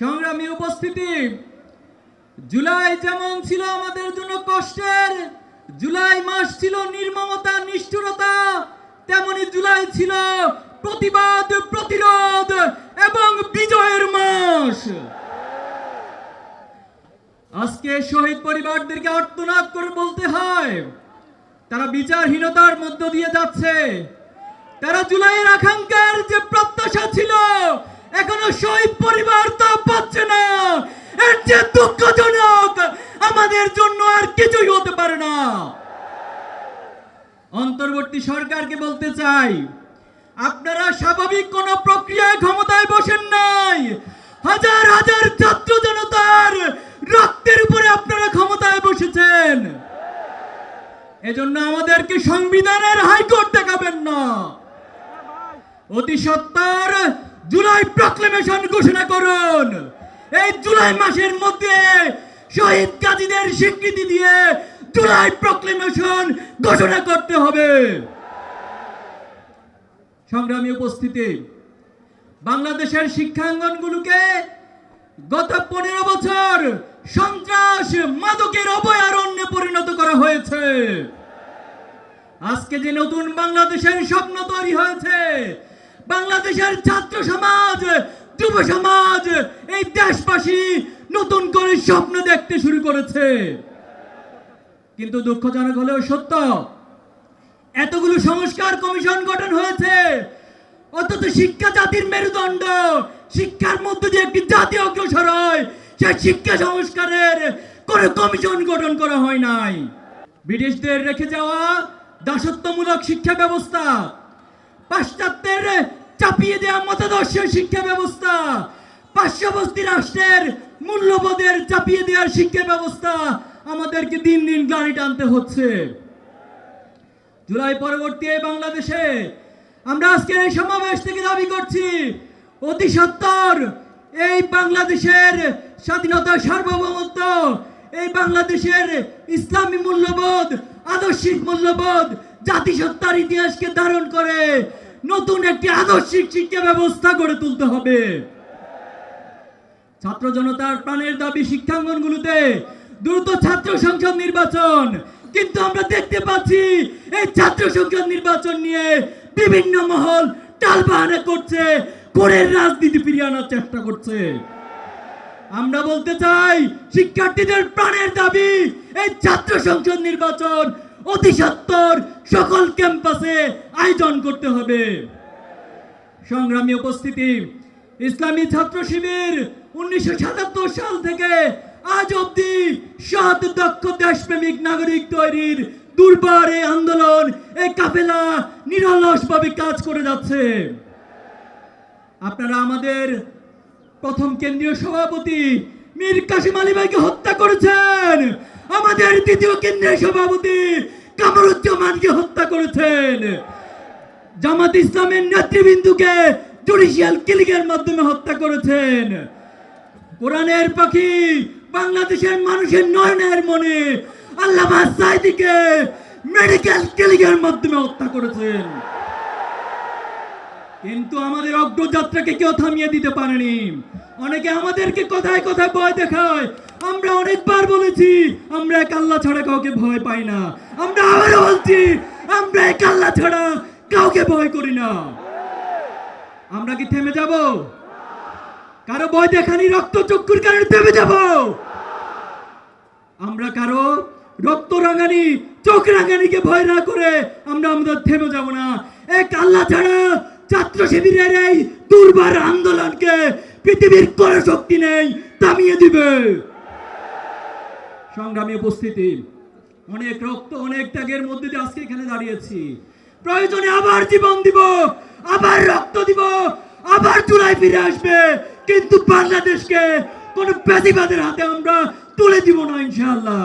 সংগ্রামী উপস্থিতি, জুলাই যেমন ছিল আমাদের জন্য কষ্টের, জুলাই মাস ছিল নির্মমতা, নিষ্ঠুরতা, তেমনি জুলাই ছিল প্রতিবাদ, প্রতিরোধ এবং বিজয়ের মাস। আজকে শহীদ পরিবারদেরকে আর্তনাদ করে বলতে হয়, তারা বিচারহীনতার মধ্য দিয়ে যাচ্ছে। তারা জুলাইয়ের আকাঙ্ক্ষার এর যে দুঃখজনক, আমাদের জন্য আর কিছুই হতে পারে না। অন্তর্বর্তী সরকারকে বলতে চাই, আপনারা স্বাভাবিক কোন প্রক্রিয়ায় ক্ষমতায় বসেন নাই। হাজার হাজার ছাত্র জনতার রক্তের উপরে আপনারা ক্ষমতায় বসেছেন। এজন্য আমাদেরকে সংবিধানের হাইকোর্ট দেখাবেন না। অতি সত্তর জুলাই প্রক্লেমেশন ঘোষণা করুন। এই জুলাই মাসের মধ্যে শহীদ কাজীদের স্বীকৃতি দিয়ে জুলাই প্রক্লেমেশন ঘোষণা করতে হবে। সংগ্রামী উপস্থিতি, বাংলাদেশের শিক্ষাঙ্গনগুলোকে গত পনেরো বছর সন্ত্রাস মাদকের অভয়ারণ্যে পরিণত করা হয়েছে। আজকে যে নতুন বাংলাদেশের স্বপ্ন তৈরি হয়েছে, বাংলাদেশের ছাত্র সমাজ যুব সমাজ, এই দেশবাসী নতুন করে স্বপ্ন দেখতে শুরু করেছে। কিন্তু দুঃখজনক হলেও সত্য, এতগুলো সংস্কার কমিশন গঠন হয়েছে। অথচ শিক্ষা জাতির মেরুদণ্ড, শিক্ষার মধ্যে যে একটি জাতি অগ্রসর হয়, সেই শিক্ষা সংস্কারের কোন কমিশন গঠন করা হয় নাই। ব্রিটিশদের রেখে যাওয়া দাসত্বমূলক শিক্ষা ব্যবস্থা, পাশ্চাত্যের চাপিয়ে দেওয়া মতাদর্শের শিক্ষা ব্যবস্থা। পার্শ্ববর্তী রাষ্ট্রের মূল্যবোধের চাপিয়ে দেওয়ার শিক্ষা ব্যবস্থা আমাদেরকে দিন দিন গাড়ি টানতে হচ্ছে। জুলাই পরবর্তী বাংলাদেশে আমরা আজকে এই সমাবেশ থেকে দাবি করছি, অতি সত্তর এই বাংলাদেশের স্বাধীনতা সার্বভৌমত্ব, এই বাংলাদেশের ইসলামী মূল্যবোধ, আদর্শিক মূল্যবোধ, জাতিসত্তার ইতিহাসকে ধারণ করে নতুন একটি আদর্শিক শিক্ষা ব্যবস্থা গড়ে তুলতে হবে। ছাত্র জনতার প্রাণের দাবি শিক্ষাঙ্গনগুলোতে দ্রুত ছাত্র সংসদ নির্বাচন। কিন্তু আমরা দেখতে পাচ্ছি, এই ছাত্র সংসদ নির্বাচন নিয়ে বিভিন্ন মহল টালবাহানা করছে, কোরের রাজনীতি ফিরিয়ে আনার চেষ্টা করছে। আমরা বলতে চাই, শিক্ষার্থীদের প্রাণের দাবি, এই ছাত্র সংসদ নির্বাচন অতি সত্তর সকল ক্যাম্পাসে আয়োজন করতে হবে। সংগ্রামী উপস্থিতি, ইসলামী ছাত্র শিবির উনিশশো সাতাত্তর সাল থেকে আজ অব্দি সৎ দক্ষ দেশপ্রেমিক নাগরিক তৈরির দুর্বার এই আন্দোলন, এই কাফেলা নিরলসভাবে কাজ করে যাচ্ছে। আপনারা আমাদের প্রথম কেন্দ্রীয় সভাপতি মীর কাসিম আলী ভাইকে হত্যা করেছেন। আমাদের দ্বিতীয় কেন্দ্রীয় সভাপতি কামরুজ্জামানকে হত্যা করেছেন। জামাত ইসলামের নেতৃবৃন্দুকে জুডিশিয়াল কিলিংয়ের মাধ্যমে হত্যা করেছেন। কোরআনের পাখি বাংলাদেশের মানুষের নয়নের মনে আল্লামা সাইদিকে মেডিকেল কিলিংয়ের মাধ্যমে হত্যা করেছেন। কিন্তু আমাদের অগ্রযাত্রাকে কেউ থামিয়ে দিতে পারেনি। অনেকে আমাদেরকে কথায় কথায় ভয় দেখায়। আমরা অনেকবার বলেছি, আমরা এক আল্লাহ ছাড়া কাউকে ভয় পাই না। আমরা আবারও বলছি, আমরা এক আল্লাহ ছাড়া কাউকে ভয় করি না। আমরা কি থেমে যাব? কারও ভয় দেখানি রক্ত চক্ষুর কারণে থেমে যাব? আমরা কারও রক্ত রাঙানি, চোখ রাঙানিকে ভয় না করে আমরা আমাদের থেমে যাব না। এক আল্লাহ ছাড়া ছাত্র শিবিরের এই দুর্বার আন্দোলনকে পৃথিবীর কোনো শক্তি নেই, থামিয়ে দিবে। সংগ্রামী উপস্থিতি। অনেক রক্ত, অনেক ত্যাগের মধ্যে দিয়ে আজকে এখানে দাঁড়িয়েছি। প্রয়োজনে আবার জীবন দিব, আবার রক্ত দিব, আবার চুলাই ফিরে আসবে। কিন্তু বাংলাদেশকে কোন প্যাদিবাদের হাতে আমরা তুলে দিব না, ইনশাআল্লাহ।